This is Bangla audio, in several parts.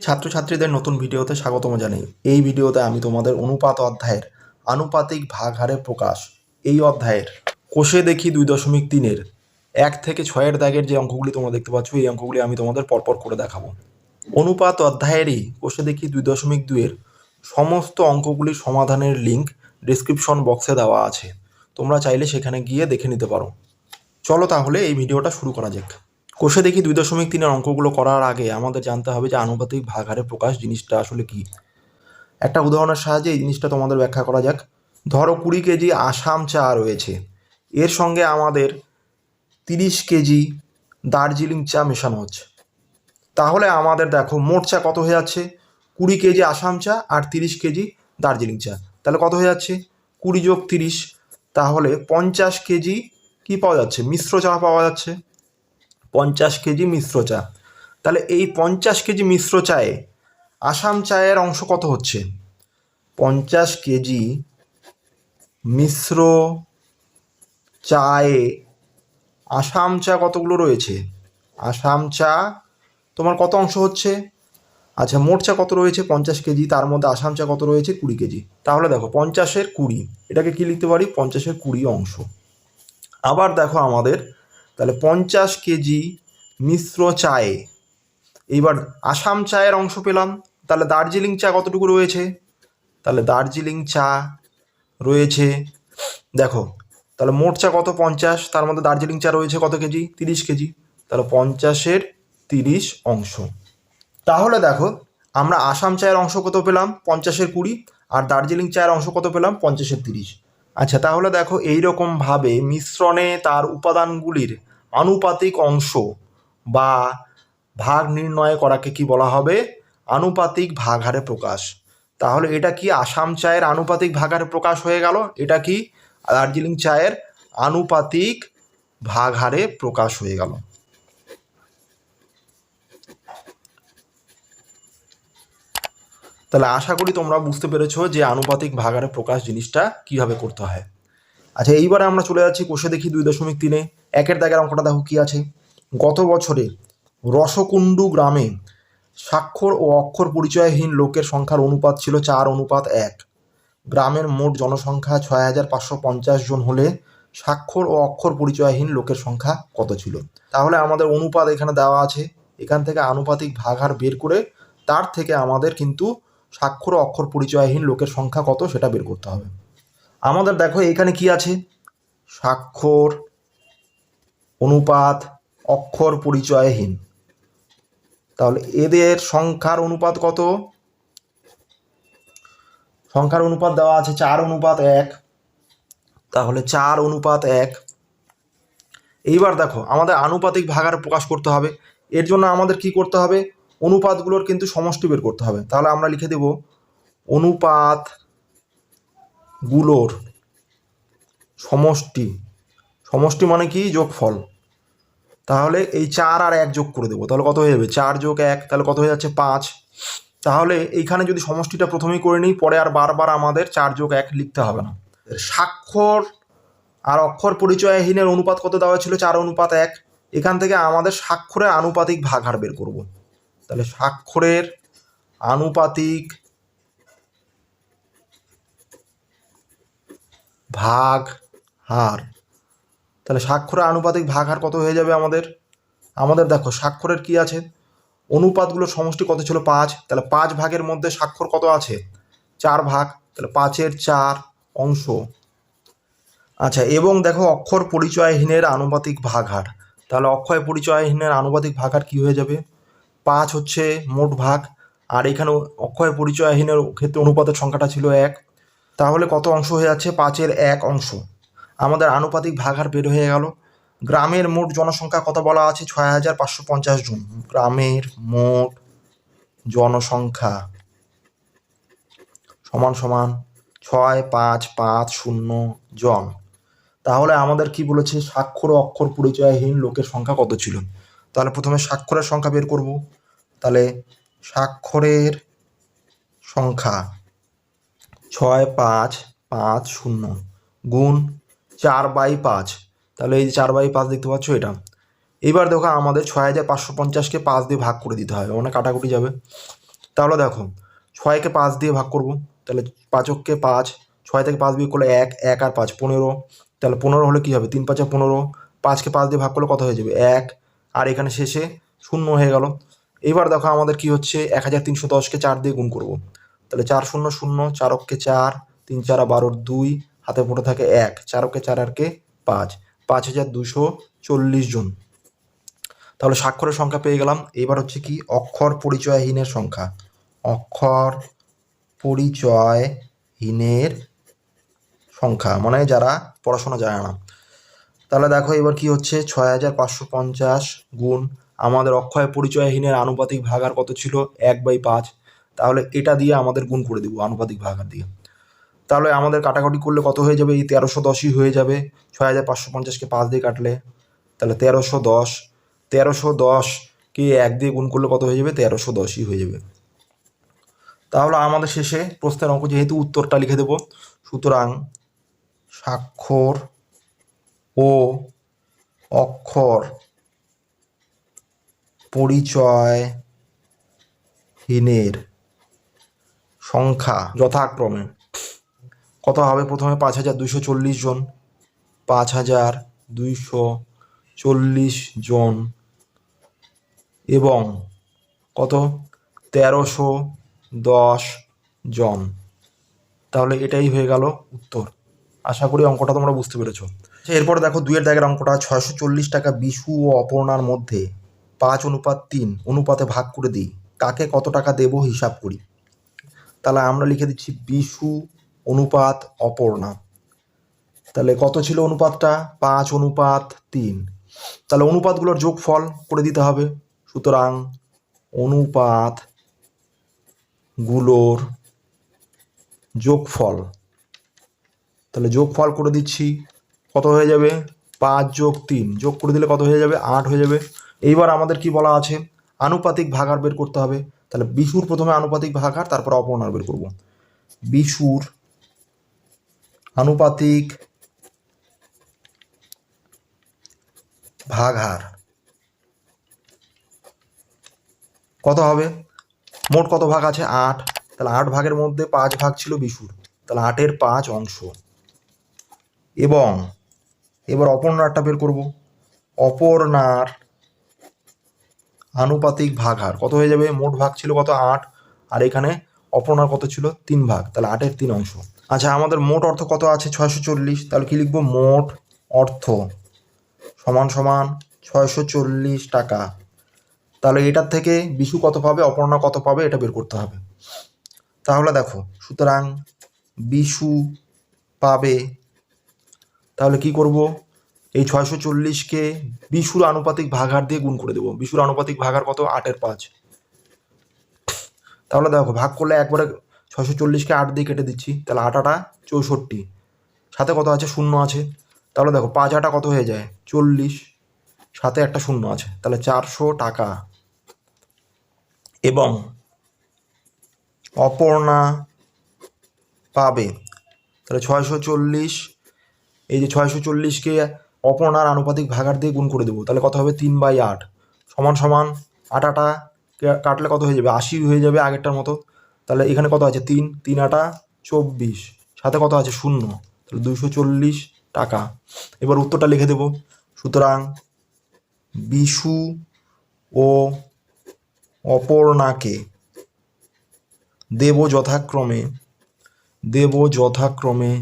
ছাত্রছাত্রীদের নতুন ভিডিওতে স্বাগতম জানাই। এই ভিডিওতে আমি তোমাদের অনুপাত অধ্যায়ের আনুপাতিক ভাগ হারে প্রকাশ। এই অধ্যায়ের কোষে দেখি দুই দশমিক তিনের। এক থেকে ছয়ের দাগের যে অঙ্কগুলি তোমরা দেখতে পাচ্ছ, এই অঙ্কগুলি আমি তোমাদের পরপর করে দেখাবো। অনুপাত অধ্যায়েরই কোষে দেখি দুই দশমিক দুইয়ের সমস্ত অঙ্কগুলি সমাধানের লিঙ্ক ডিসক্রিপশন বক্সে দেওয়া আছে। তোমরা চাইলে সেখানে গিয়ে দেখে নিতে পারো। চলো তাহলে এই ভিডিওটা শুরু করা যাক। কোষে দেখি দুই দশমিক তিনের অঙ্কগুলো করার আগে আমাদের জানতে হবে যে আনুপাতিক ভাগারে প্রকাশ জিনিসটা আসলে কি। একটা উদাহরণের সাহায্যে এই জিনিসটা তোমাদের ব্যাখ্যা করা যাক। ধরো কুড়ি কেজি আসাম চা রয়েছে। এর সঙ্গে আমাদের তিরিশ কেজি দার্জিলিং চা মেশানো হচ্ছে। তাহলে আমাদের দেখো মোট চা কত হয়ে যাচ্ছে? কুড়ি কেজি আসাম চা আর তিরিশ কেজি দার্জিলিং চা। তাহলে কত হয়ে যাচ্ছে? কুড়ি যোগ তিরিশ। তাহলে পঞ্চাশ কেজি কি পাওয়া যাচ্ছে? মিশ্র চা পাওয়া যাচ্ছে। পঞ্চাশ কেজি মিশ্র চা। তাহলে এই পঞ্চাশ কেজি মিশ্র চায়ে আসাম চায়ের অংশ কত হচ্ছে? পঞ্চাশ কেজি মিশ্র চায়ে আসাম চা কতগুলো রয়েছে? আসাম চা তোমার কত অংশ হচ্ছে? আচ্ছা মোট চা কত রয়েছে? পঞ্চাশ কেজি, তার মধ্যে আসাম চা কত রয়েছে? কুড়ি কেজি। তাহলে দেখো, পঞ্চাশের কুড়ি, এটাকে কি লিখতে পারি? পঞ্চাশের কুড়ি অংশ। আবার দেখো আমাদের তাহলে পঞ্চাশ কেজি মিশ্র চায়ে, এইবার আসাম চায়ের অংশ পেলাম, তাহলে দার্জিলিং চা কতটুকু রয়েছে? তাহলে দার্জিলিং চা রয়েছে, দেখো, তাহলে মোট চা কত পঞ্চাশ? তার মধ্যে দার্জিলিং চা রয়েছে কত কেজি? তিরিশ কেজি। তাহলে পঞ্চাশের তিরিশ অংশ। তাহলে দেখো, আমরা আসাম চায়ের অংশ কত পেলাম? পঞ্চাশের কুড়ি। আর দার্জিলিং চায়ের অংশ কত পেলাম? পঞ্চাশের তিরিশ। আচ্ছা তাহলে দেখো, এইরকমভাবে মিশ্রণে তার উপাদানগুলির আনুপাতিক অংশ বা ভাগ নির্ণয় করাকে কি বলা হবে? আনুপাতিক ভাগহারে প্রকাশ। তাহলে এটা কি আসাম চায়ের আনুপাতিক ভাগহারে প্রকাশ হয়ে গেল? এটা কি দার্জিলিং চায়ের আনুপাতিক ভাগহারে প্রকাশ হয়ে গেল? তাহলে আশা করি তোমরা বুঝতে পেরেছ যে আনুপাতিক ভাগারে প্রকাশ জিনিসটা কীভাবে করতে হয়। আচ্ছা এইবারে আমরা চলে যাচ্ছি কোষে দেখি দুই দশমিক তিনে। একের দাগের অঙ্কটা দেখো কি আছে? গত বছরে রসকুণ্ডু গ্রামে স্বাক্ষর ও অক্ষর পরিচয়হীন লোকের সংখ্যার অনুপাত ছিল চার, অনুপাত এক। গ্রামের মোট জনসংখ্যা ছয় হাজার পাঁচশো পঞ্চাশ জন হলে স্বাক্ষর ও অক্ষর পরিচয়হীন লোকের সংখ্যা কত ছিল? তাহলে আমাদের অনুপাত এখানে দেওয়া আছে। এখান থেকে আনুপাতিক ভাগার বের করে তার থেকে আমাদের কিন্তু স্বাক্ষর ও অক্ষর পরিচয়হীন লোকের সংখ্যা কত সেটা বের করতে হবে। আমাদের দেখো এখানে কি আছে? স্বাক্ষর অনুপাত অক্ষর পরিচয়হীন। তাহলে এদের সংখ্যার অনুপাত কত? সংখ্যার অনুপাত দেওয়া আছে চার অনুপাত এক। তাহলে চার অনুপাত এক। এইবার দেখো, আমাদের আনুপাতিক ভাগার প্রকাশ করতে হবে। এর জন্য আমাদের কি করতে হবে? অনুপাতগুলোর কিন্তু সমষ্টি বের করতে হবে। তাহলে আমরা লিখে দেব অনুপাতগুলোর সমষ্টি। সমষ্টি মানে কি? যোগফল। তাহলে এই চার আর এক যোগ করে দেবো। তাহলে কত হয়ে যাবে? চার যোগ এক, তাহলে কত হয়ে যাচ্ছে? পাঁচ। তাহলে এইখানে যদি সমষ্টিটা প্রথমেই করে নিই, পরে আর বারবার আমাদের চার যোগ এক লিখতে হবে না। স্বাক্ষর আর অক্ষর পরিচয়হীনের অনুপাত কত দেওয়া ছিল চার অনুপাত এক। এখান থেকে আমাদের স্বাক্ষরের আনুপাতিক ভাগ হার বের করব। তাহলে স্বাক্ষরের আনুপাতিক ভাগ হার তাহলে স্বাক্ষরের আনুপাতিক ভাগ হার কত হয়ে যাবে আমাদের? আমাদের দেখো, স্বাক্ষরের কি আছে? অনুপাতগুলোর সমষ্টি কত ছিল? পাঁচ। তাহলে পাঁচ ভাগের মধ্যে স্বাক্ষর কত আছে? চার ভাগ। তাহলে পাঁচের চার অংশ। আচ্ছা এবং দেখো, অক্ষর পরিচয়হীনের আনুপাতিক ভাগ হার তাহলে অক্ষয় পরিচয়হীনের আনুপাতিক ভাগ হার কী হয়ে যাবে? পাঁচ হচ্ছে মোট ভাগ, আর এখানে অক্ষয় পরিচয়হীনের ক্ষেত্রে অনুপাতের সংখ্যাটা ছিল এক। তাহলে কত অংশ হয়ে যাচ্ছে? পাঁচের এক অংশ। আমাদের আনুপাতিক ভাগার বের হয়ে গেল। গ্রামের মোট জনসংখ্যা কত বলা আছে ছয় হাজার পাঁচশো পঞ্চাশ জন। গ্রামের মোট জনসংখ্যা সমান সমান ছয় পাঁচ পাঁচ শূন্য জন। তাহলে আমাদের কি বলেছে? স্বাক্ষর অক্ষর পরিচয়হীন লোকের সংখ্যা কত ছিল? তাহলে প্রথমে স্বাক্ষরের সংখ্যা বের করব। তাহলে স্বাক্ষরের সংখ্যা ছয় পাঁচ পাঁচ শূন্য গুণ চার বাই পাঁচ। তাহলে এই যে চার বাই পাঁচ দেখতে পাচ্ছ এটা। এবার দেখো আমাদের ছয় হাজার পাঁচশো পঞ্চাশকে পাঁচ দিয়ে ভাগ করে দিতে হবে মানে কাটাকুটি যাবে। তাহলে দেখো, ছয়কে পাঁচ দিয়ে ভাগ করব, তাহলে পাঁচককে পাঁচ, ছয় থেকে পাঁচ বিয়োগ করলে এক এক আর পাঁচ পনেরো। তাহলে পনেরো হলে কী হবে? তিন পাঁচে পনেরো, পাঁচকে পাঁচ দিয়ে ভাগ করলে কত হয়ে যাবে? এক। আর এখানে শেষে শূন্য হয়ে গেল। এবার দেখো আমাদের কি হচ্ছে? এক হাজার তিনশো দশকে চার দিয়ে গুণ করব। তাহলে চার শূন্য শূন্য, চারককে চার, তিন চার বারোর দুই হাতে পড়ে থাকে এক চারকে চার আর কে পাঁচ। পাঁচ হাজার দুশো চল্লিশ জন। তাহলে স্বাক্ষরের সংখ্যা পেয়ে গেলাম। এবার হচ্ছে কি অক্ষর পরিচয়হীনের সংখ্যা। অক্ষর পরিচয়হীনের সংখ্যা মানে যারা পড়াশোনা জানে না। তাহলে দেখো এবার কি হচ্ছে? ছয় হাজার পাঁচশো পঞ্চাশ গুণ আমাদের অক্ষয় পরিচয়হীনের আনুপাতিক ভাগার কত ছিল? এক বাই পাঁচ। তাহলে এটা দিয়ে আমাদের গুণ করে দেবো আনুপাতিক ভাগার দিয়ে। তাহলে আমাদের কাটাকাটি করলে কত হয়ে যাবে? এই তেরোশো দশই হয়ে যাবে। ছয় হাজার পাঁচশো পঞ্চাশকে পাঁচ দিয়ে কাটলে তাহলে তেরোশো দশ। তেরোশো দশকে এক দিয়ে গুণ করলে কত হয়ে যাবে? তেরোশো দশই হয়ে যাবে। তাহলে আমাদের শেষে প্রশ্নের অঙ্ক যেহেতু উত্তরটা লিখে দেব, সুতরাং স্বাক্ষর ও অক্ষর পরিচয়হীনের সংখ্যা যথাক্রমে কত হবে প্রথমে? পাঁচ হাজার দুইশো চল্লিশ জন। পাঁচ হাজার দুইশো চল্লিশ জন। এবং কত? তেরোশো দশ জন। তাহলে এটাই হয়ে গেল উত্তর। আশা করি অঙ্কটা তোমরা বুঝতে পেরেছ। আচ্ছা, এরপর দেখো দুইয়ের দাগের অঙ্কটা ছয়শো চল্লিশ টাকা বিশু ও অপর্ণার মধ্যে পাঁচ অনুপাত তিন অনুপাতে ভাগ করে দিই। কাকে কত টাকা দেব হিসাব করি। তাহলে আমরা লিখে দিচ্ছি বিশু অনুপাত অপর্ণা তাহলে কত ছিল অনুপাতটা? পাঁচ অনুপাত তিন। তাহলে অনুপাতগুলোর যোগফল করে দিতে হবে। সুতরাং অনুপাতগুলোর যোগফল। তাহলে যোগফল করে দিচ্ছি। কত হয়ে যাবে? পাঁচ যোগ তিন। যোগ করে দিলে কত হয়ে যাবে? আট হয়ে যাবে। এইবার আমাদের কি বলা আছে? আনুপাতিক ভাগার বের করতে হবে। তাহলে বিশুর প্রথমে আনুপাতিক ভাগার, তারপর অপর্ণার বের করব। বিশুর আনুপাতিক ভাগার কত হবে? মোট কত ভাগ আছে? আট। তাহলে আট ভাগের মধ্যে পাঁচ ভাগ ছিল বিশুর। তাহলে আটের পাঁচ অংশ। এবং এবার অপর্ণারটা বের করব। অপর্ণার আনুপাতিক ভাগার কত হয়ে যাবে? মোট ভাগ ছিল কত? আট। আর এখানে অপর্ণার কত ছিল? তিন ভাগ। তাহলে আটের তিন অংশ। আচ্ছা আমাদের মোট অর্থ কত আছে? ছয়শো চল্লিশ। তাহলে কী লিখব? মোট অর্থ সমান সমান ছয়শো চল্লিশ টাকা। তাহলে এটার থেকে বিশু কত পাবে? অপর্ণা কত পাবে? এটা বের করতে হবে। তাহলে দেখো, সুতরাং বিশু পাবে, তাহলে কি করব? এই ছয়শো চল্লিশকে বিশুর আনুপাতিক ভাগার দিয়ে গুণ করে দেবো। বিশুর আনুপাতিক ভাগার কত? আটের পাঁচ। তাহলে দেখো, ভাগ করলে একবারে ছয়শো চল্লিশকে আট দিয়ে কেটে দিচ্ছি, তাহলে আট আটা চৌষট্টি। সাথে কত আছে? শূন্য আছে। তাহলে দেখো, পাঁচ আটা কত হয়ে যায়? চল্লিশ। সাথে একটা শূন্য আছে, তাহলে চারশো টাকা। এবং অপর্ণা পাবে, তাহলে ছয়শো চল্লিশ। এই যে ছয়শো চল্লিশকে অপর্ণার আনুপাতিক ভাগার দিয়ে গুণ করে দেবো, তাহলে কত হবে? তিন বাই আট। সমান সমান আট আটা কাটলে কত হয়ে যাবে? আশি হয়ে যাবে আগেরটার মতো। তাহলে এখানে কত আছে? তিন তিন আটা, চব্বিশ। সাথে কত আছে? শূন্য। তাহলে দুশো চল্লিশ টাকা। এবার উত্তরটা লিখে দেব। সুতরাং বিশু ও অপর্ণাকে দেব যথাক্রমে দেব যথাক্রমে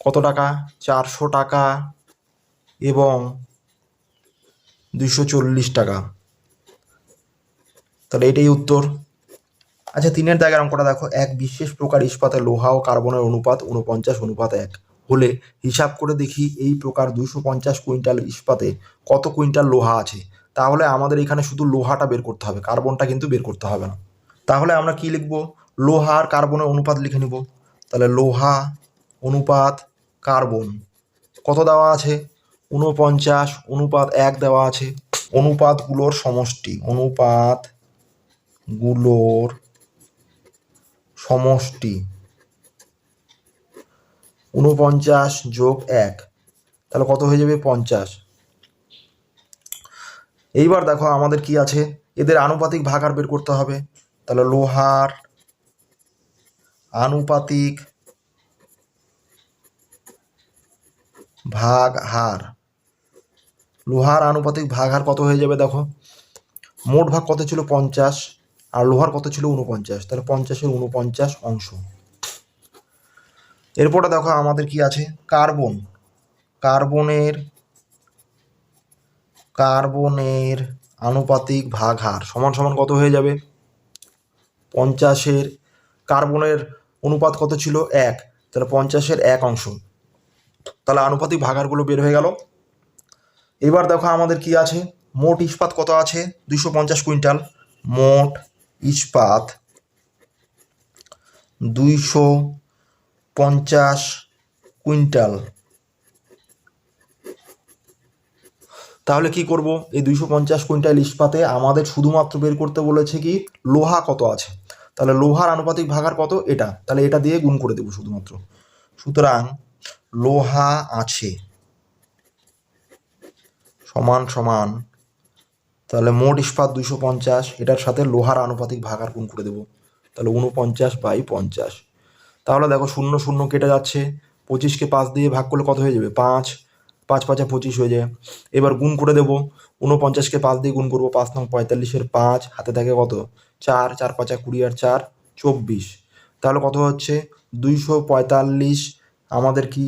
কত টাকা? চারশো টাকা এবং দুশো চল্লিশ টাকা। তাহলে এটাই উত্তর। আচ্ছা তিনের দাগের অঙ্কটা দেখো। এক বিশেষ প্রকার ইস্পাতে লোহা ও কার্বনের অনুপাত উনপঞ্চাশ অনুপাত এক। হলে হিসাব করে দেখি এই প্রকার দুশো পঞ্চাশ কুইন্টাল ইস্পাতে কত কুইন্টাল লোহা আছে। তাহলে আমাদের এখানে শুধু লোহাটা বের করতে হবে, কার্বনটা কিন্তু বের করতে হবে না। তাহলে আমরা কি লিখব? লোহা আর কার্বনের অনুপাত লিখে নিব। তাহলে লোহা, অনুপাত, কার্বন। কত দেওয়া আছে? উনপঞ্চাশ অনুপাত এক দেওয়া আছে। অনুপাতগুলোর সমষ্টি, অনুপাতগুলোর সমষ্টি। উনপঞ্চাশ যোগ এক, তাহলে কত হয়ে যাবে পঞ্চাশ? এইবার দেখো আমাদের কি আছে? এদের আনুপাতিক ভাগার বের করতে হবে। তাহলে লোহার আনুপাতিক ভাগ হার। লোহার আনুপাতিক ভাগ হার কত হয়ে যাবে দেখো? মোট ভাগ কত ছিল পঞ্চাশ? আর লোহার কত ছিল? উনপঞ্চাশ তাহলে পঞ্চাশের উনপঞ্চাশ অংশ। এরপরে দেখো আমাদের কি আছে? কার্বন। কার্বনের কার্বনের আনুপাতিক ভাগ হার সমান সমান কত হয়ে যাবে? পঞ্চাশের কার্বনের অনুপাত কত ছিল? এক। তাহলে পঞ্চাশের এক অংশ। তাহলে আনুপাতিক ভাগারগুলো বের হয়ে গেল। এবার দেখো আমাদের কি আছে? মোট ইস্পাত কত আছে? দুশো পঞ্চাশ কুইন্টাল। মোট ইস্পাত দুইশো পঞ্চাশ কুইন্টাল। তাহলে কি করব? এই দুইশো পঞ্চাশ কুইন্টাল ইস্পাতে আমাদের শুধুমাত্র বের করতে বলেছে কি? লোহা কত আছে? তাহলে লোহার আনুপাতিক ভাগার কত? এটা। তাহলে এটা দিয়ে গুণ করে দেবো শুধুমাত্র। সুতরাং লোহা আছে। সমান সমান তাহলে মোট ইস্পাত দুইশো পঞ্চাশ, এটার সাথে লোহার আনুপাতিক ভাগার গুণ করে দেবো। তাহলে উনপঞ্চাশ বাই পঞ্চাশ। তাহলে দেখো শূন্য শূন্য কেটে যাচ্ছে, পঁচিশকে পাঁচ দিয়ে ভাগ করলে কত হয়ে যাবে? পাঁচ। পাঁচ পাঁচা পঁচিশ হয়ে যায়। এবার গুণ করে দেবো উনপঞ্চাশকে পাঁচ দিয়ে গুণ করব পাঁচ নং পঁয়তাল্লিশের পাঁচ, হাতে থাকে কত? চার চার পাঁচা কুড়ি আর চার, চব্বিশ। তাহলে কত হচ্ছে? দুইশো পঁয়তাল্লিশ, আমাদের কি?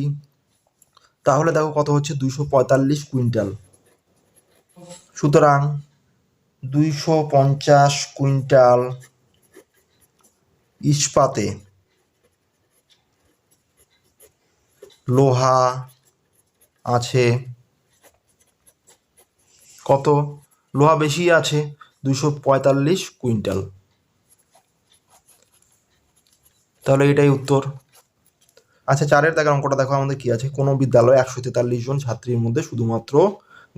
তাহলে দেখো কত হচ্ছে? দুইশো পঁয়তাল্লিশ কুইন্টাল। সুতরাং দুইশো পঞ্চাশ কুইন্টাল ইস্পাতে লোহা আছে। কত? লোহা বেশি আছে, দুইশো পঁয়তাল্লিশ কুইন্টাল। তাহলে এটাই উত্তর। আচ্ছা চারের দাগের অঙ্কটা দেখো, আমাদের কি আছে? কোনো বিদ্যালয়ে একশো তেতাল্লিশ জন ছাত্রীর মধ্যে শুধুমাত্র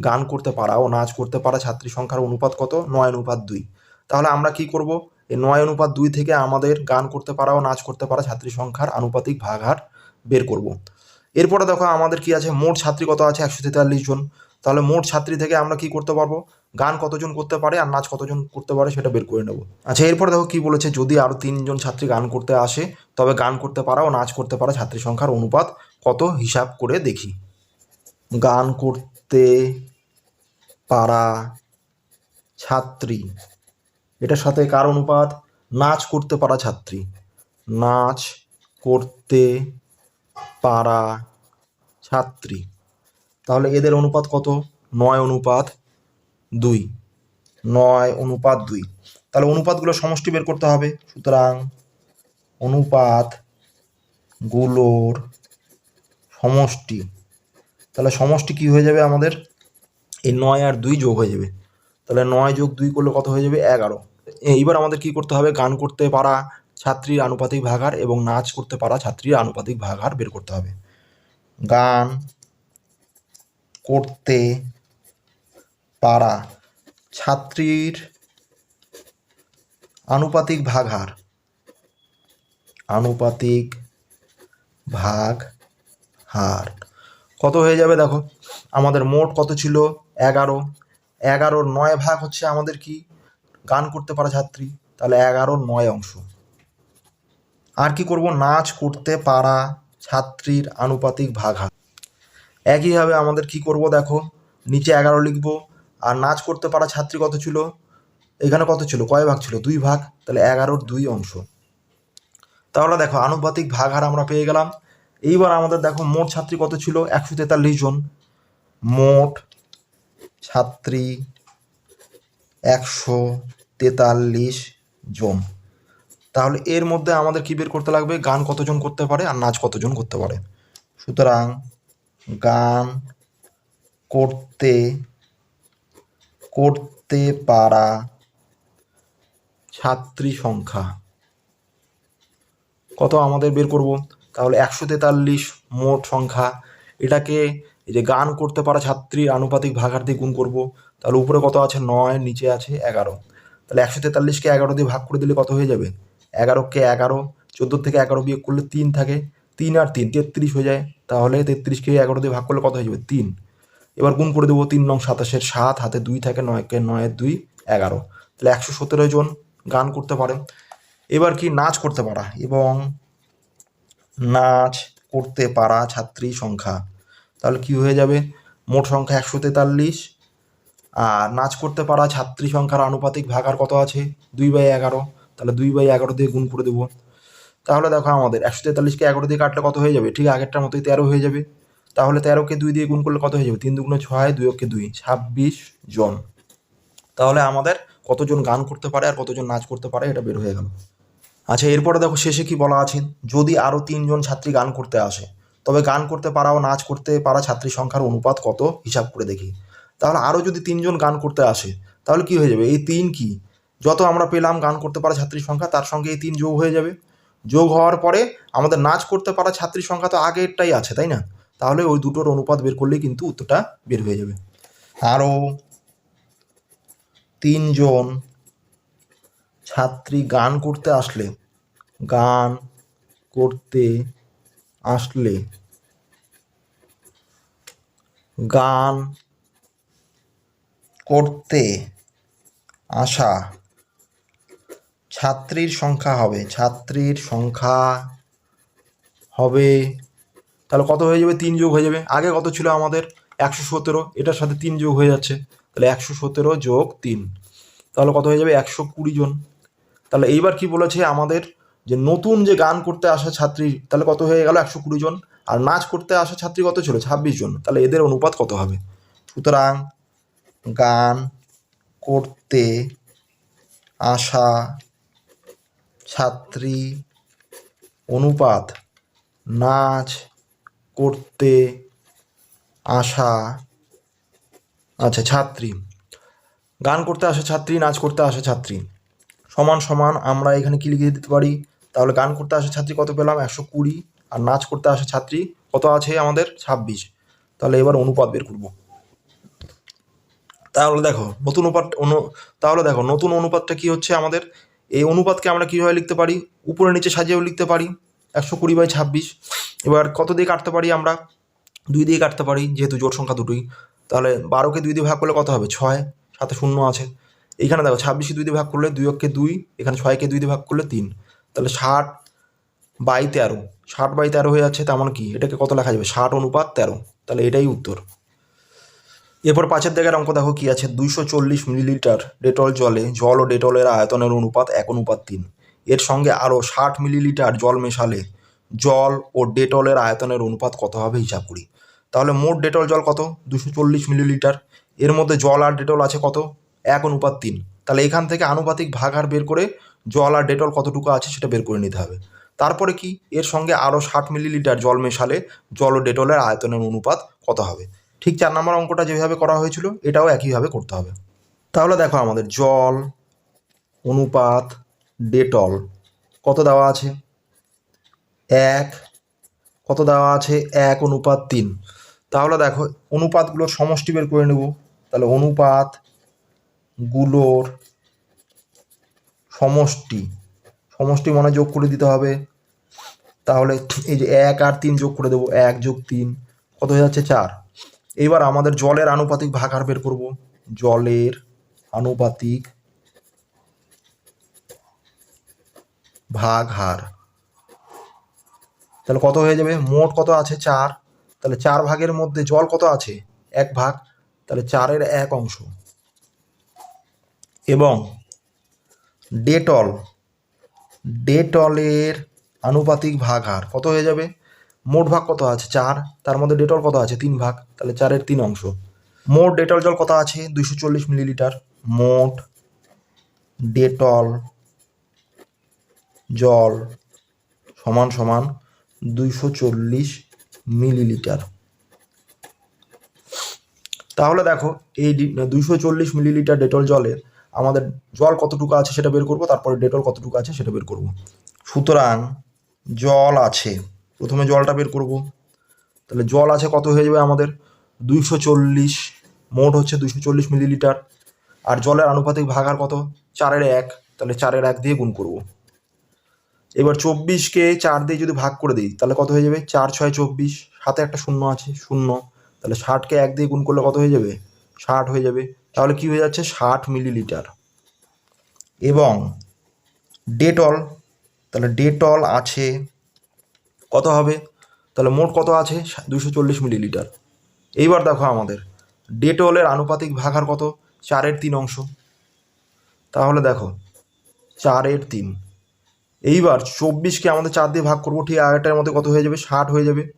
গান করতে পারা ও নাচ করতে পারা ছাত্রী সংখ্যার অনুপাত কত? নয় অনুপাত দুই। তাহলে আমরা কি করব? এই নয় অনুপাত দুই থেকে আমাদের গান করতে পারা ও নাচ করতে পারা ছাত্রী সংখ্যার আনুপাতিক ভাগহার বের করব। এরপরে দেখো আমাদের কি আছে? মোট ছাত্রী কত আছে? একশো তেতাল্লিশ জন। তাহলে মোট ছাত্রী থেকে আমরা কি করতে পারব? গান কতজন করতে পারে আর নাচ কতজন করতে পারে সেটা বের করে নেব। আচ্ছা এরপরে দেখো কি বলেছে? যদি আরও তিনজন ছাত্রী গান করতে আসে, তবে গান করতে পারা ও নাচ করতে পারা ছাত্রী সংখ্যার অনুপাত কত? হিসাব করে দেখি। গান করতে পারা ছাত্রী। এটার সাথে কার অনুপাত? নাচ করতে পারা ছাত্রী। নাচ করতে পারা ছাত্রী। তাহলে এদের অনুপাত কত? নয় অনুপাত দুই। নয় অনুপাত দুই। তাহলে অনুপাতগুলো সমষ্টি বের করতে হবে। সুতরাং অনুপাতগুলোর সমষ্টি তাহলে সমষ্টি কি হয়ে যাবে আমাদের? এই নয় আর দুই যোগ হয়ে যাবে। তাহলে নয় যোগ দুই করলে কত হয়ে যাবে? এগারো। এইবার আমাদের কি করতে হবে? গান করতে পারা ছাত্রীর আনুপাতিক ভাগার এবং নাচ করতে পারা ছাত্রীর আনুপাতিক ভাগার বের করতে হবে। গান করতে পারা ছাত্রীর আনুপাতিক ভাগহার আনুপাতিক ভাগ হার। কত হয়ে যাবে দেখো? আমাদের মোট কত ছিল? এগারো। এগারোর নয় ভাগ হচ্ছে আমাদের কি? গান করতে পারা ছাত্রী। তাহলে এগারোর নয় অংশ। আর কি করব? নাচ করতে পারা ছাত্রীর আনুপাতিক ভাগ একইভাবে আমাদের কি করব দেখো? নিচে এগারো লিখব। আর নাচ করতে পারা ছাত্রী কত ছিল? এখানে কত ছিল? কয় ভাগ ছিল? দুই ভাগ। তাহলে এগারোর দুই অংশ। তাহলে দেখো, আনুপাতিক ভাগ হার আমরা পেয়ে গেলাম। এইবার আমাদের দেখো মোট ছাত্রী কত ছিল? একশো তেতাল্লিশ জন। মোট ছাত্রী একশো তেতাল্লিশ জন। তাহলে এর মধ্যে আমাদের কি বের করতে লাগবে? গান কতজন করতে পারে আর নাচ কতজন করতে পারে? সুতরাং গান করতে করতে পারা ছাত্রী সংখ্যা। কত আমাদের বের করব? তাহলে একশো তেতাল্লিশ মোট সংখ্যা। এটাকে এই যে গান করতে পারা ছাত্রীর আনুপাতিক ভাগার দিয়ে গুণ করব, তাহলে উপরে কত আছে? নয়, নিচে আছে এগারো। তাহলে একশো তেতাল্লিশকে এগারো দিয়ে ভাগ করে দিলে কত হয়ে যাবে? এগারোকে এগারো চোদ্দ থেকে এগারো বিয়োগ করলে তিন থাকে। তিন আর তিন, তেত্রিশ হয়ে যায়। তাহলে তেত্রিশকে এগারো দিয়ে ভাগ করলে কত হয়ে যাবে? তিন। এবার গুণ করে দেবো তিন নং সাতাশের সাত, হাতে দুই থাকে, নয়কে নয়ের দুই, এগারো। তাহলে একশো সতেরো জন গান করতে পারে। এবার কি নাচ করতে পারা এবং নাচ করতে পারা ছাত্রী সংখ্যা। তাহলে কি হয়ে যাবে? মোট সংখ্যা একশো তেতাল্লিশ। আর নাচ করতে পারা ছাত্রী সংখ্যার আনুপাতিক ভাগার কত আছে? দুই বাই এগারো। তাহলে দুই বাই এগারো দিয়ে গুণ করে দেবো। তাহলে দেখো আমাদের একশো তেতাল্লিশকে এগারো দিয়ে কাটলে কত হয়ে যাবে? ঠিক আগেরটার মতোই তেরো হয়ে যাবে। তাহলে তেরোকে দুই দিয়ে গুণ করলে কত হয়ে যাবে? তিন দুগুণে ছয়, দুই ওকে দুই। ছাব্বিশ জন। তাহলে আমাদের কতজন গান করতে পারে আর কতজন নাচ করতে পারে এটা বের হয়ে গেল। আচ্ছা এরপরে দেখো শেষে কি বলা আছে? যদি আরও তিনজন ছাত্রী গান করতে আসে, তবে গান করতে পারা ও নাচ করতে পারা ছাত্রী সংখ্যার অনুপাত কত? হিসাব করে দেখি। তাহলে আরও যদি তিনজন গান করতে আসে, তাহলে কি হয়ে যাবে? এই তিন কি? যত আমরা পেলাম গান করতে পারা ছাত্রীর সংখ্যা, তার সঙ্গে এই তিন যোগ হয়ে যাবে। যোগ হওয়ার পরে আমাদের নাচ করতে পারা ছাত্রীর সংখ্যা তো আগেরটাই আছে, তাই না? তাহলে ওই দুটোর অনুপাত বের করলেই কিন্তু উত্তরটা বের হয়ে যাবে। আরও তিনজন ছাত্রী গান করতে আসলে, গান করতে আসলে, গান করতে আসা ছাত্রীর সংখ্যা হবে, ছাত্রীর সংখ্যা হবে, তাহলে কত হয়ে যাবে? তিন যোগ হয়ে যাবে। আগে কত ছিল আমাদের? একশো সতেরো। এটার সাথে তিন যোগ হয়ে যাচ্ছে। তাহলে একশো সতেরো যোগ তিন। তাহলে কত হয়ে যাবে? একশো কুড়ি জন। তাহলে এইবার কি বলেছে আমাদের যে নতুন যে গান করতে আসা ছাত্রী, তাহলে কত হয়ে গেল? একশো কুড়ি জন। আর নাচ করতে আসা ছাত্রী কত ছিল? ছাব্বিশ জন। তাহলে এদের অনুপাত কত হবে? সুতরাং গান করতে আসা ছাত্রী অনুপাত নাচ করতে আসা আচ্ছা ছাত্রী। গান করতে আসা ছাত্রী, নাচ করতে আসা ছাত্রী। সমান সমান আমরা এখানে কি লিখে দিতে পারি? তাহলে গান করতে আসা ছাত্রী কত পেলাম? একশো কুড়ি। আর নাচ করতে আসা ছাত্রী কত আছে আমাদের? ছাব্বিশ। তাহলে এবার অনুপাত বের করব। তাহলে দেখো, নতুন অনুপাত, অনু, তাহলে দেখো, নতুন অনুপাতটা কি হচ্ছে আমাদের? এই অনুপাতকে আমরা কীভাবে লিখতে পারি? উপরে নিচে সাজিয়েও লিখতে পারি। একশো কুড়ি বাই ছাব্বিশ। এবার কত দিয়ে কাটতে পারি আমরা? দুই দিয়ে কাটতে পারি, যেহেতু জোট সংখ্যা দুটোই। তাহলে বারোকে দুই দিয়ে ভাগ করলে কত হবে? ছয়। সাথে শূন্য আছে। এইখানে দেখো ছাব্বিশে দুই দিয়ে ভাগ করলে দুই অক্ষে দুই, এখানে ছয়কে দুই দিয়ে ভাগ করলে তিন। তাহলে ষাট বাই তেরো। ষাট বাই তেরো হয়ে যাচ্ছে তেমন কি? এটাকে কত লেখা যাবে? ষাট অনুপাত তেরো। তাহলে এটাই উত্তর। এরপর পাঁচের দিকের অঙ্ক দেখো কি আছে? দুইশো চল্লিশ মিলিলিটার ডেটল জলে, জল ও ডেটলের আয়তনের অনুপাত এক অনুপাত তিন। এর সঙ্গে আরও ষাট মিলিলিটার জল মেশালে জল ও ডেটলের আয়তনের অনুপাত কত হবে হিসাব করি। তাহলে মোট ডেটল জল কত? দুশো চল্লিশ মিলিলিটার। এর মধ্যে জল আর ডেটল আছে কত? এক অনুপাত তিন। তাহলে এখান থেকে আনুপাতিক ভাগ ভাগার বের করে জল আর ডেটল কতটুকু আছে সেটা বের করে নিতে হবে। তারপরে কি? এর সঙ্গে আরও ষাট মিলিলিটার জল মেশালে জল ও ডেটলের আয়তনের অনুপাত কত হবে? ঠিক চার নম্বর অঙ্কটা যেভাবে করা হয়েছিল, এটাও একইভাবে করতে হবে। তাহলে দেখো আমাদের জল, অনুপাত, ডেটল কত দেওয়া আছে? এক। কত দেওয়া আছে? এক অনুপাত তিন। তাহলে দেখো অনুপাতগুলোর সমষ্টি বের করে নেব। তাহলে অনুপাত গুলোর সমষ্টি সমষ্টি মানে যোগ করে দিতে হবে। তাহলে এই যে এক আর তিন যোগ করে দেবো, এক যোগ তিন, কত হয়ে যাচ্ছে চার? এবার আমাদের জলের আনুপাতিক ভাগার বের করব। জলের আনুপাতিক ভাগ হার। তাহলে কত হয়ে যাবে? মোট কত আছে? চার। তাহলে চার ভাগের মধ্যে জল কত আছে? এক ভাগ। তাহলে চারের এক অংশ। এবং ডেটল ডেটলের আনুপাতিক ভাগ হার কত হয়ে যাবে? মোট ভাগ কত আছে? চার। তার মধ্যে ডেটল কত আছে? তিন ভাগ। তাহলে চারের তিন অংশ। মোট ডেটল জল কত আছে? দুইশো চল্লিশ মিলিলিটার। মোট ডেটল জল সমান সমান দুইশো চল্লিশ মিলিলিটার। তাহলে দেখো, এই দুইশো চল্লিশ মিলিলিটার ডেটল জলে আমাদের জল কতটুকু আছে সেটা বের করব, তারপরে ডেটল কতটুকু আছে সেটা বের করব। সুতরাং জল আছে, প্রথমে জলটা বের করব। তাহলে জল আছে কত হয়ে যাবে আমাদের? দুইশো চল্লিশ, মোট হচ্ছে দুইশো চল্লিশ মিলিলিটার। আর জলের আনুপাতিক ভাগার কত? চারের এক। তাহলে চারের এক দিয়ে গুণ করব। এবার চব্বিশকে চার দিয়ে যদি ভাগ করে দিই, তাহলে কত হয়ে যাবে? চার, ছয়, চব্বিশ। হাতে একটা শূন্য আছে, শূন্য। তাহলে ষাটকে এক দিয়ে গুণ করলে কত হয়ে যাবে? ষাট হয়ে যাবে। তাহলে কী হয়ে যাচ্ছে? ষাট মিলিলিটার। এবং ডেটল, তাহলে ডেটল আছে কত হবে? তাহলে মোট কত আছে? দুশো চল্লিশ মিলিলিটার। এইবার দেখো আমাদের, ডেটলের আনুপাতিক ভাগার কত? চারের তিন অংশ। তাহলে দেখো, চারের তিন। এইবার চব্বিশকে আমাদের চার দিয়ে ভাগ করব, ঠিক আগেরটার মধ্যে কত হয়ে যাবে? ষাট হয়ে যাবে।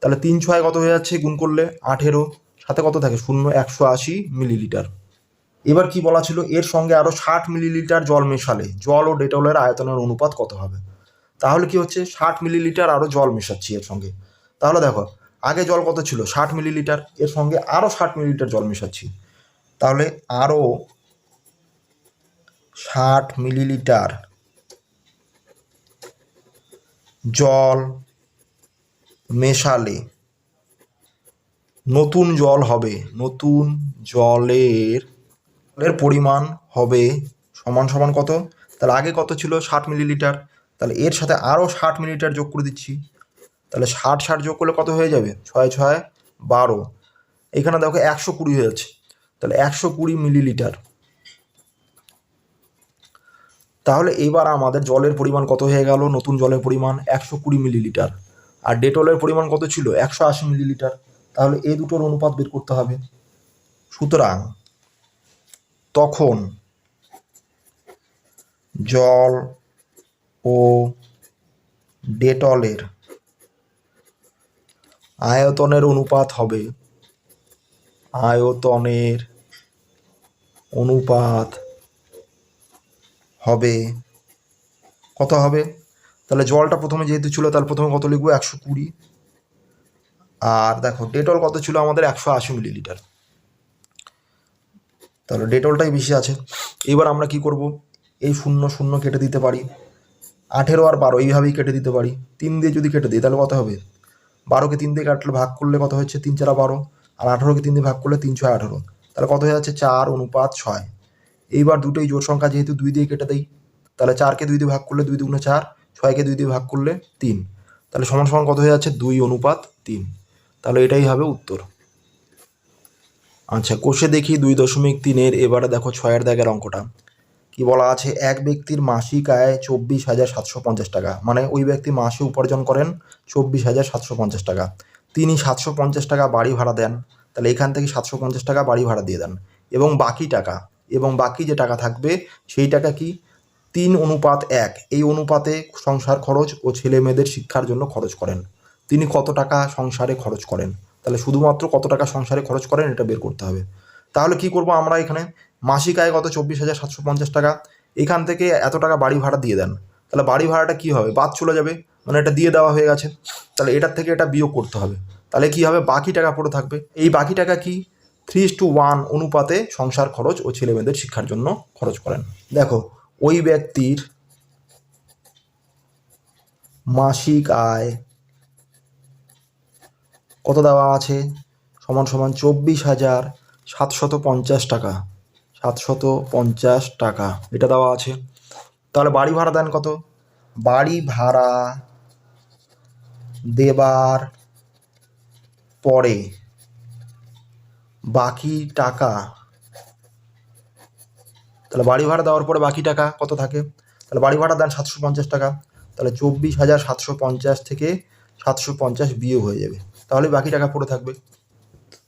তাহলে তিন ছয় কত হয়ে যাচ্ছে? গুণ করলে আঠেরো। সাথে কত থাকে? শূন্য, একশো আশি মিলিলিটার। এবার কি বলা ছিল? এর সঙ্গে আরও ষাট মিলিলিটার জল মেশালে। জল ও ডেটলের আয়তনের অনুপাত কত হবে? তাহলে কি হচ্ছে? ষাট মিলিলিটার আরও জল মেশাচ্ছি এর সঙ্গে। তাহলে দেখো, আগে জল কত ছিল? ষাট মিলিলিটার, এর সঙ্গে আরও ষাট মিলিলিটার জল মেশাচ্ছি। তাহলে আরও ষাট মিলিলিটার জল মেশালে। নতুন জল হবে, নতুন জলের এর পরিমাণ হবে সমান সমান কত? তাহলে আগে কত ছিল? ষাট মিলিলিটার। তাহলে এর সাথে আরও ষাট মিলিলিটার যোগ করে দিচ্ছি। তাহলে ষাট ষাট যোগ করলে কত হয়ে যাবে? ছয় ছয়, বারো। এখানে দেখো একশো কুড়ি হয়ে যাচ্ছে। তাহলে একশো কুড়ি মিলিলিটার। তাহলে এবার আমাদের জলের পরিমাণ কত হয়ে গেল? নতুন জলের পরিমাণ একশো কুড়ি মিলিলিটার। আর ডেটলের পরিমাণ কত ছিল? একশো আশি মিলিলিটার। তাহলে এই দুটোর অনুপাত বের করতে হবে। সুতরাং তখন জল ও ডেটলের আয়তনের অনুপাত হবে, আয়তনের অনুপাত হবে কত হবে? তাহলে জলটা প্রথমে যেহেতু ছিল, তাহলে প্রথমে কত লিখব? একশো কুড়ি। আর দেখো, ডেটল কত ছিল আমাদের? একশো আশি মিলিলিটার। তাহলে ডেটলটাই বেশি আছে। এবার আমরা কি করব? এই শূন্য শূন্য কেটে দিতে পারি। আঠেরো আর বারো, এইভাবেই কেটে দিতে পারি। তিন দিয়ে যদি কেটে দিই, তাহলে কত হবে? বারোকে তিন দিয়ে কাটলে ভাগ করলে কত হচ্ছে? তিন চারা বারো। আর আঠেরোকে তিন দিয়ে ভাগ করলে তিন ছয় আঠেরো। তাহলে কত হয়ে যাচ্ছে? চার অনুপাত ছয়। এইবার দুটোই জোর সংখ্যা যেহেতু দুই দিয়ে কেটে দেই, তাহলে চারকে দুই দিয়ে ভাগ করলে দুই দুগুণে চার, ছয়কে দুই দিয়ে ভাগ করলে তিন। তাহলে সমান সমান কত হয়ে যাচ্ছে? দুই অনুপাত তিন। তাহলে এটাই হবে উত্তর। আচ্ছা কোষে দেখি দুই দশমিক তিনের, এবারে দেখো ছয়ের দাগের অঙ্কটা। কি বলা আছে? এক ব্যক্তির মাসিক আয় চব্বিশ হাজার সাতশো পঞ্চাশ টাকা। মানে ওই ব্যক্তি মাসে উপার্জন করেন চব্বিশ হাজার সাতশো পঞ্চাশ টাকা। তিনি সাতশো পঞ্চাশ টাকা বাড়ি ভাড়া দেন, তাহলে এখান থেকে সাতশো পঞ্চাশ টাকা বাড়ি ভাড়া দিয়ে দেন। এবং বাকি টাকা, এবং বাকি যে টাকা থাকবে, সেই টাকা কি? তিন অনুপাত এক। এই অনুপাতে সংসার খরচ ও ছেলে মেয়েদের শিক্ষার জন্য খরচ করেন। তিনি কত টাকা সংসারে খরচ করেন? তাহলে শুধুমাত্র কত টাকা সংসারে খরচ করেন এটা বের করতে হবে। তাহলে কি করব আমরা এখানে? মাসিক আয় কত? চব্বিশ হাজার সাতশো পঞ্চাশ টাকা। এখান থেকে এত টাকা বাড়ি ভাড়া দিয়ে দেন। তাহলে বাড়ি ভাড়াটা কি হবে? বাদ চলে যাবে। মানে এটা দিয়ে দেওয়া হয়ে গেছে। তাহলে এটার থেকে এটা বিয়োগ করতে হবে। তাহলে কি হবে? বাকি টাকা পড়ে থাকবে। এই বাকি টাকা কি? থ্রি টু ওয়ান অনুপাতে সংসার খরচ ও ছেলে মেয়েদের শিক্ষার জন্য খরচ করেন। দেখো, ওই ব্যক্তির মাসিক আয় কত দেওয়া আছে? সমান সমান চব্বিশ হাজার সাতশত পঞ্চাশ টাকা। সাতশত পঞ্চাশ টাকা। এটা দেওয়া আছে। তাহলে বাড়ি ভাড়া দেন কত? বাড়ি ভাড়া দেবার পরে বাকি টাকা, তাহলে বাড়ি ভাড়া দেওয়ার পরে বাকি টাকা কত থাকে? তাহলে বাড়ি ভাড়া দেন সাতশো পঞ্চাশ টাকা। তাহলে চব্বিশ হাজার সাতশো পঞ্চাশ থেকে সাতশো পঞ্চাশ বিয়োগ হয়ে যাবে। তাহলে বাকি টাকা পড়ে থাকবে।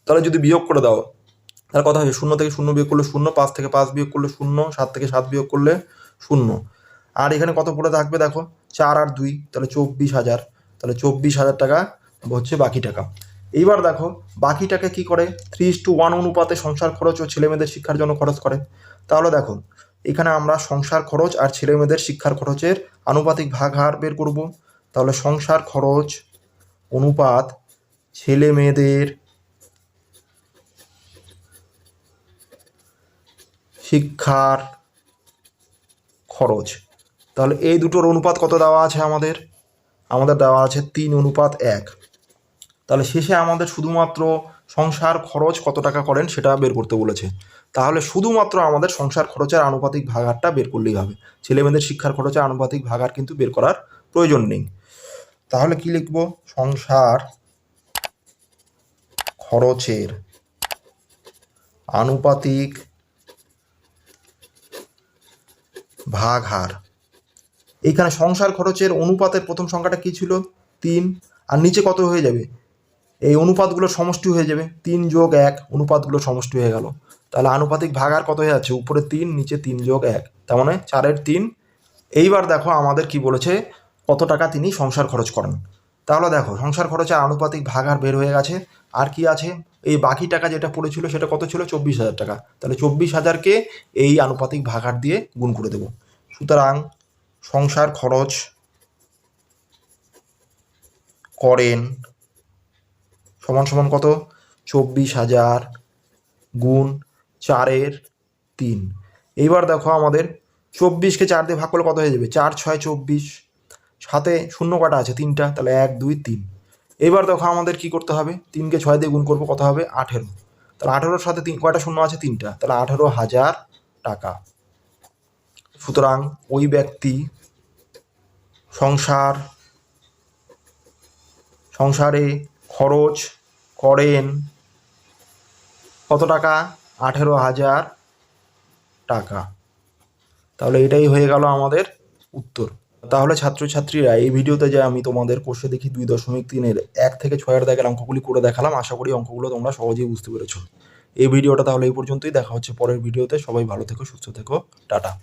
তাহলে যদি বিয়োগ করে দাও, তাহলে কথা হবে শূন্য থেকে শূন্য বিয়োগ করলে শূন্য, পাঁচ থেকে পাঁচ বিয়োগ করলে শূন্য, সাত থেকে সাত বিয়োগ করলে শূন্য। আর এখানে কত পড়ে থাকবে দেখো? চার আর দুই, তাহলে চব্বিশ হাজার। তাহলে চব্বিশ হাজার টাকা হচ্ছে বাকি টাকা। এইবার দেখো, বাকি টাকা কি করে? থ্রি টু ওয়ান অনুপাতে সংসার খরচ ও ছেলেমেয়েদের শিক্ষার জন্য খরচ করে। তাহলে দেখো, এখানে আমরা সংসার খরচ আর ছেলেমেয়েদের শিক্ষার খরচের আনুপাতিক ভাগ হার বের করব। তাহলে সংসার খরচ অনুপাত ছেলে মেয়েদের শিক্ষার খরচ। তাহলে এই দুটোর অনুপাত কত দেওয়া আছে আমাদের? আমাদের দেওয়া আছে তিন অনুপাত এক। তাহলে শেষে আমাদের শুধুমাত্র সংসার খরচ কত টাকা করেন সেটা বের করতে বলেছে। তাহলে শুধুমাত্র আমাদের সংসার খরচের আনুপাতিক ভাগারটা বের করলেই হবে। ছেলেমেয়েদের শিক্ষার খরচের আনুপাতিক ভাগার কিন্তু বের করার প্রয়োজন নেই। তাহলে কি লিখব? সংসার খরচের আনুপাতিক ভাগ হার এইখানে সংসার খরচের অনুপাতের প্রথম সংখ্যাটা কি ছিল? তিন। আর নিচে কত হয়ে যাবে? এই অনুপাতগুলো সমষ্টি হয়ে যাবে। তিন যোগ এক, অনুপাতগুলো সমষ্টি হয়ে গেল। তাহলে আনুপাতিক ভাগ আর কত হয়ে যাচ্ছে? উপরে তিন, নিচে তিন যোগ এক। তার মানে চারের তিন। এইবার দেখো আমাদের কি বলেছে, কত টাকা তিনি সংসার খরচ করেন। তাহলে দেখো, সংসার খরচে আনুপাতিক ভাগ আর বের হয়ে গেছে। আর কি আছে? এই বাকি টাকা যেটা পড়েছিল সেটা কত ছিল? চব্বিশ হাজার টাকা। তাহলে চব্বিশ হাজারকে এই আনুপাতিক ভাগার দিয়ে গুণ করে দেবো। সুতরাং সংসার খরচ করেন সমান সমান কত? চব্বিশ হাজার গুণ চারের তিন। এইবার দেখো আমাদের চব্বিশকে চার দিয়ে ভাগ করলে কত হয়ে যাবে? চার, ছয়, চব্বিশ। সাথে শূন্য কটা আছে, তিনটা, তাহলে এক, দুই, তিন। এবার দেখো আমাদের কি করতে হবে? তিনকে ছয় দিয়ে গুণ করব, কত হবে? আঠেরো। তাহলে আঠেরোর সাথে তিন, কয়টা শূন্য আছে? তিনটা। তাহলে আঠেরো হাজার টাকা। সুতরাং ওই ব্যক্তি সংসার, সংসারে খরচ করেন কত টাকা? আঠেরো হাজার টাকা। তাহলে এটাই হয়ে গেল আমাদের উত্তর। তাহলে ছাত্রছাত্রীরা এই ভিডিওতে যে আমি তোমাদের কোষে দেখি দুই দশমিক তিনের এক থেকে ছয়ের দাগের অঙ্কগুলি করে দেখালাম, আশা করি অঙ্কগুলো তোমরা সহজেই বুঝতে পেরেছ। এই ভিডিওটা তাহলে এই পর্যন্তই, দেখা হচ্ছে পরের ভিডিওতে। সবাই ভালো থেকো, সুস্থ থেকো, টাটা।